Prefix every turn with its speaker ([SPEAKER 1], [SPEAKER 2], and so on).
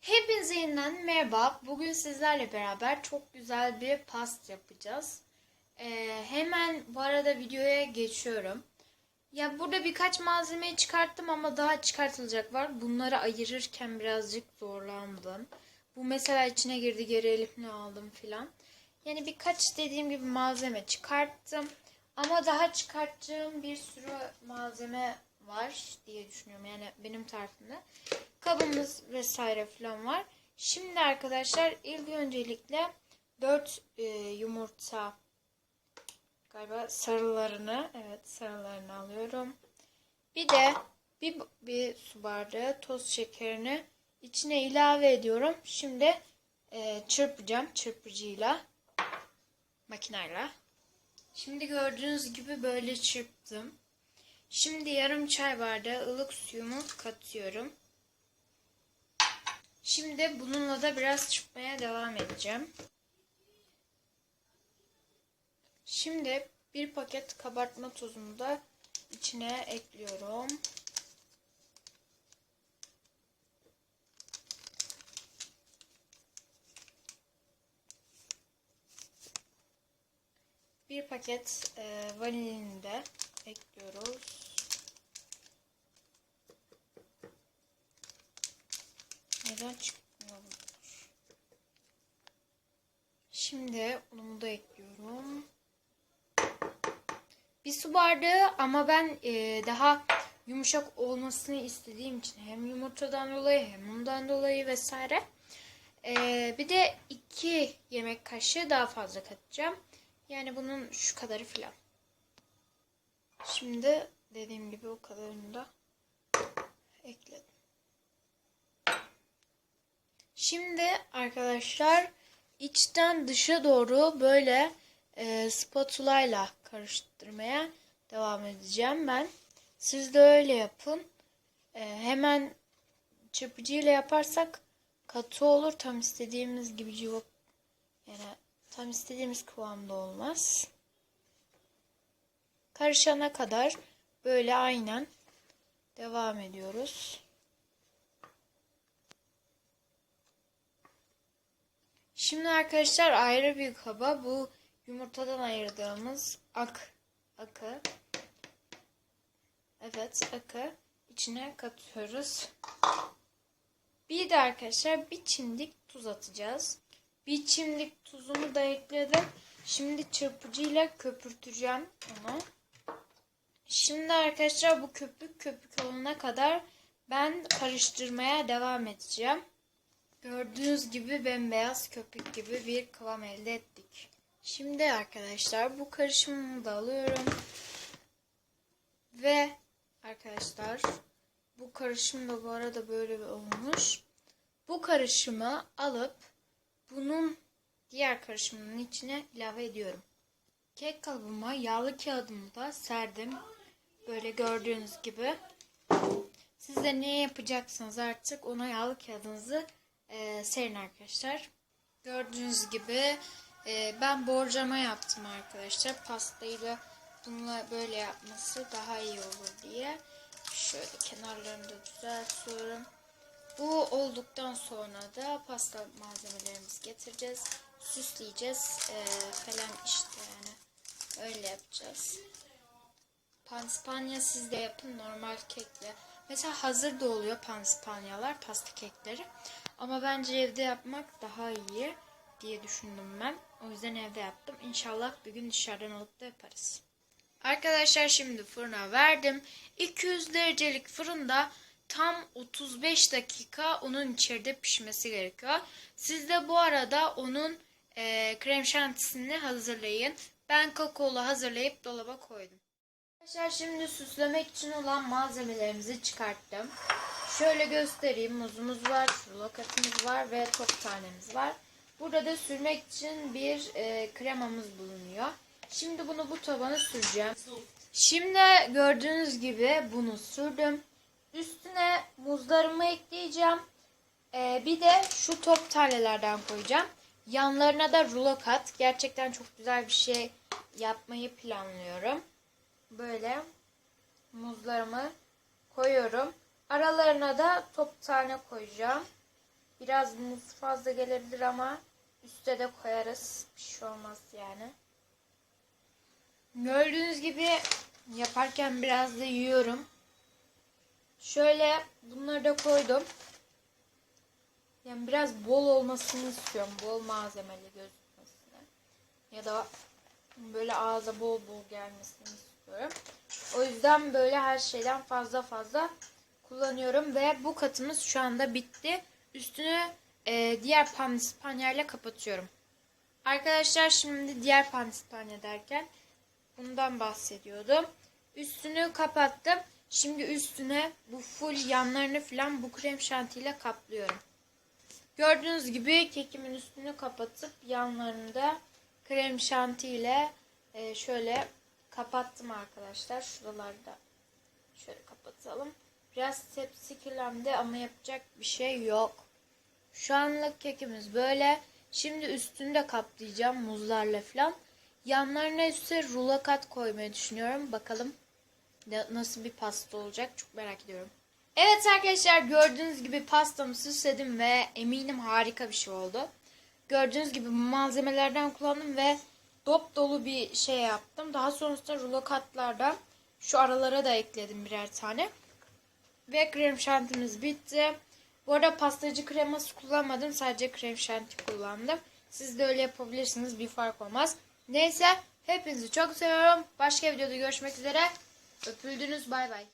[SPEAKER 1] Hepinize yeniden merhaba. Bugün sizlerle beraber çok güzel bir past yapacağız. Ee, hemen bu arada videoya geçiyorum. Ya burada birkaç malzemeyi çıkarttım ama daha çıkartılacak var. Bunları ayırırken birazcık zorlandım. Bu mesela içine girdi geri elimle aldım filan. Yani birkaç dediğim gibi malzeme çıkarttım. Ama daha çıkarttığım bir sürü malzeme var diye düşünüyorum. Yani benim tarafımda. Kabımız vesaire falan var. Şimdi arkadaşlar ilk öncelikle 4 yumurta galiba sarılarını evet sarılarını alıyorum. Bir de bir, bir su bardağı toz şekerini içine ilave ediyorum. Şimdi e, çırpacağım çırpıcıyla makineyle. Şimdi gördüğünüz gibi böyle çırptım. Şimdi yarım çay bardağı ılık suyumu katıyorum. Şimdi bununla da biraz çırpmaya devam edeceğim. Şimdi bir paket kabartma tozunu da içine ekliyorum. Bir paket e, vanilini de ekliyoruz. Neden çıkmıyor? Şimdi unumu da ekliyorum. Bir su bardağı ama ben e, daha yumuşak olmasını istediğim için hem yumurtadan dolayı hem undan dolayı vesaire. E, bir de iki yemek kaşığı daha fazla katacağım. Yani bunun şu kadarı falan. Şimdi dediğim gibi o kadarını da ekledim. Şimdi arkadaşlar içten dışa doğru böyle e, spatula ile karıştırmaya devam edeceğim ben. Siz de öyle yapın. E, hemen çırpıcıyla yaparsak katı olur. Tam istediğimiz gibi cıvık yani tam istediğimiz kıvamda olmaz. Karışana kadar böyle aynen devam ediyoruz. Şimdi arkadaşlar ayrı bir kaba bu yumurtadan ayırdığımız ak akı evet akı içine katıyoruz. Bir de arkadaşlar bir çimdik tuz atacağız. Bir çimdik tuzumu da ekledim. Şimdi çırpıcıyla köpürteceğim onu. Şimdi arkadaşlar bu köpük köpük olana kadar ben karıştırmaya devam edeceğim. Gördüğünüz gibi bembeyaz köpük gibi bir kıvam elde ettik. Şimdi arkadaşlar bu karışımımı da alıyorum. Ve arkadaşlar bu karışım da bu arada böyle bir olmuş. Bu karışımı alıp bunun diğer karışımının içine ilave ediyorum. Kek kalıbıma yağlı kağıdımı da serdim. Böyle gördüğünüz gibi. Siz de ne yapacaksınız artık ona yağlı kağıdınızı e, serin arkadaşlar. Gördüğünüz gibi e, ben borcama yaptım arkadaşlar. Pastayla bununla böyle yapması daha iyi olur diye. Şöyle kenarlarını da düzeltiyorum. Bu olduktan sonra da pasta malzemelerimizi getireceğiz. Süsleyeceğiz e, falan işte yani. Öyle yapacağız. Panspanya siz de yapın normal kekle. Mesela hazır da oluyor panspanyalar, pasta kekleri. Ama bence evde yapmak daha iyi diye düşündüm ben. O yüzden evde yaptım. İnşallah bir gün dışarıdan alıp da yaparız. Arkadaşlar şimdi fırına verdim. 200 derecelik fırında tam 35 dakika onun içeride pişmesi gerekiyor. Siz de bu arada onun e, krem şantisini hazırlayın. Ben kakaolu hazırlayıp dolaba koydum. Arkadaşlar şimdi süslemek için olan malzemelerimizi çıkarttım. Şöyle göstereyim. Muzumuz var, lokatımız var ve top tanemiz var. Burada da sürmek için bir e, kremamız bulunuyor. Şimdi bunu bu tabana süreceğim. Şimdi gördüğünüz gibi bunu sürdüm. Üstüne muzlarımı ekleyeceğim. E, bir de şu top tanelerden koyacağım. Yanlarına da rulo kat. Gerçekten çok güzel bir şey yapmayı planlıyorum. Böyle muzlarımı koyuyorum. Aralarına da top tane koyacağım. Biraz muz fazla gelebilir ama üste de koyarız. Bir şey olmaz yani. Gördüğünüz gibi yaparken biraz da yiyorum. Şöyle bunları da koydum. Yani biraz bol olmasını istiyorum. Bol malzemeli gözükmesini. Ya da böyle ağza bol bol gelmesini istiyorum. O yüzden böyle her şeyden fazla fazla kullanıyorum ve bu katımız şu anda bitti. Üstünü e, diğer pandispanya ile kapatıyorum. Arkadaşlar şimdi diğer pandispanya derken bundan bahsediyordum. Üstünü kapattım. Şimdi üstüne bu full yanlarını falan bu krem şantiyle kaplıyorum. Gördüğünüz gibi kekimin üstünü kapatıp yanlarını da krem şanti ile e, şöyle kapattım arkadaşlar. Şuralarda şöyle kapatalım. Biraz tepsi kirlendi ama yapacak bir şey yok. Şu anlık kekimiz böyle. Şimdi üstünü de kaplayacağım muzlarla falan. Yanlarına ise rulo kat koymayı düşünüyorum. Bakalım nasıl bir pasta olacak çok merak ediyorum. Evet arkadaşlar gördüğünüz gibi pastamı süsledim ve eminim harika bir şey oldu. Gördüğünüz gibi malzemelerden kullandım ve dop dolu bir şey yaptım. Daha sonrasında rulo katlardan şu aralara da ekledim birer tane. Ve krem şantimiz bitti. Bu arada pastacı kreması kullanmadım. Sadece krem şanti kullandım. Siz de öyle yapabilirsiniz. Bir fark olmaz. Neyse. Hepinizi çok seviyorum. Başka videoda görüşmek üzere. Öpüldünüz. Bay bay.